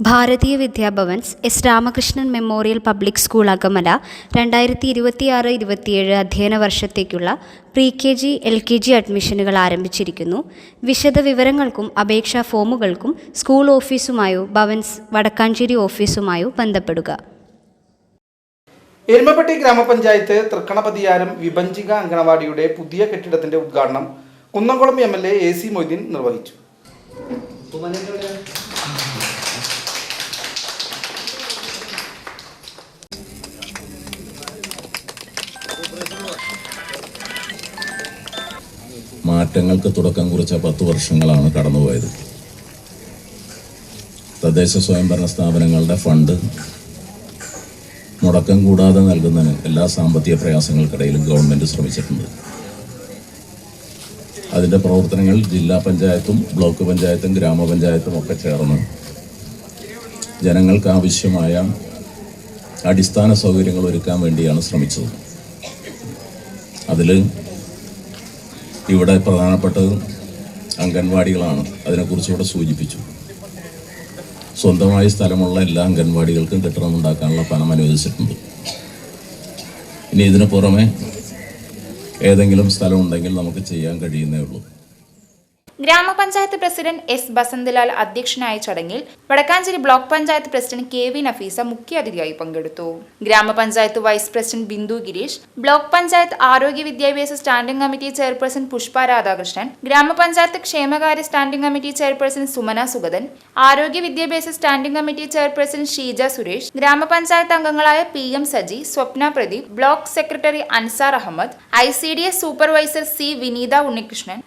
Bharatiya Vidya Bhavans S Ramakrishnan memorial public school Akamala രണ്ടായിരത്തി ഇരുപത്തിയാറ് ഇരുപത്തിയേഴ് അധ്യയന വർഷത്തേക്കുള്ള pre K G L K G അഡ്മിഷനുകൾ ആരംഭിച്ചിരിക്കുന്നു. വിശദ വിവരങ്ങൾക്കും അപേക്ഷാ ഫോമുകൾക്കും സ്കൂൾ ഓഫീസുമായോ ഭവൻസ് വടക്കാഞ്ചേരി ഓഫീസുമായോ ബന്ധപ്പെടുക. എരുമപ്പെട്ടി ഗ്രാമപഞ്ചായത്ത് തൃക്കണപതിയാരം വിഭജിക അങ്കണവാടിയുടെ പുതിയ കെട്ടിടത്തിന്റെ ഉദ്ഘാടനം Kunnamkulam M L A A C Moideen നിർവഹിച്ചു. മാറ്റങ്ങൾക്ക് തുടക്കം കുറിച്ച പത്ത് വർഷങ്ങളാണ് കടന്നുപോയത്. തദ്ദേശ സ്വയംഭരണ സ്ഥാപനങ്ങളുടെ ഫണ്ട് മുടക്കം കൂടാതെ നൽകുന്നതിന് എല്ലാ സാമ്പത്തിക പ്രയാസങ്ങൾക്കിടയിലും ഗവൺമെന്റ് ശ്രമിച്ചിട്ടുണ്ട്. അതിന്റെ പ്രവർത്തനങ്ങൾ ജില്ലാ പഞ്ചായത്തും ബ്ലോക്ക് പഞ്ചായത്തും ഗ്രാമപഞ്ചായത്തും ഒക്കെ ചേർന്ന് ജനങ്ങൾക്ക് ആവശ്യമായ അടിസ്ഥാന സൗകര്യങ്ങൾ ഒരുക്കാൻ വേണ്ടിയാണ് ശ്രമിച്ചത്. അതിൽ ഇവിടെ പ്രധാനപ്പെട്ടത് അംഗൻവാടികളാണ്. അതിനെക്കുറിച്ച് ഇവിടെ സൂചിപ്പിച്ചു. സ്വന്തമായി സ്ഥലമുള്ള എല്ലാ അംഗൻവാടികൾക്കും കെട്ടിടമുണ്ടാക്കാനുള്ള പണം അനുവദിച്ചിട്ടുണ്ട്. ഇനി ഇതിനു പുറമെ ഏതെങ്കിലും സ്ഥലമുണ്ടെങ്കിൽ നമുക്ക് ചെയ്യാൻ കഴിയുന്നേ ഉള്ളൂ. ഗ്രാമപഞ്ചായത്ത് പ്രസിഡന്റ് എസ് ബസന്തലാൽ അധ്യക്ഷനായ ചടങ്ങിൽ Vadakkanchery block panchayat president K V Nafeesa മുഖ്യാതിഥിയായി പങ്കെടുത്തു. ഗ്രാമപഞ്ചായത്ത് vice president Bindu Gireesh block panchayat ആരോഗ്യ വിദ്യാഭ്യാസ standing committee chairperson Pushpa Radhakrishnan ഗ്രാമപഞ്ചായത്ത് ക്ഷേമകാര്യ standing committee chairperson Sumana Sugathan ആരോഗ്യ വിദ്യാഭ്യാസ standing committee chairperson Sheeja Suresh ഗ്രാമപഞ്ചായത്ത് അംഗങ്ങളായ P M Saji Swapna Pradeep block secretary Ansar Ahammed I C D S supervisor C Vineetha Unnikrishnan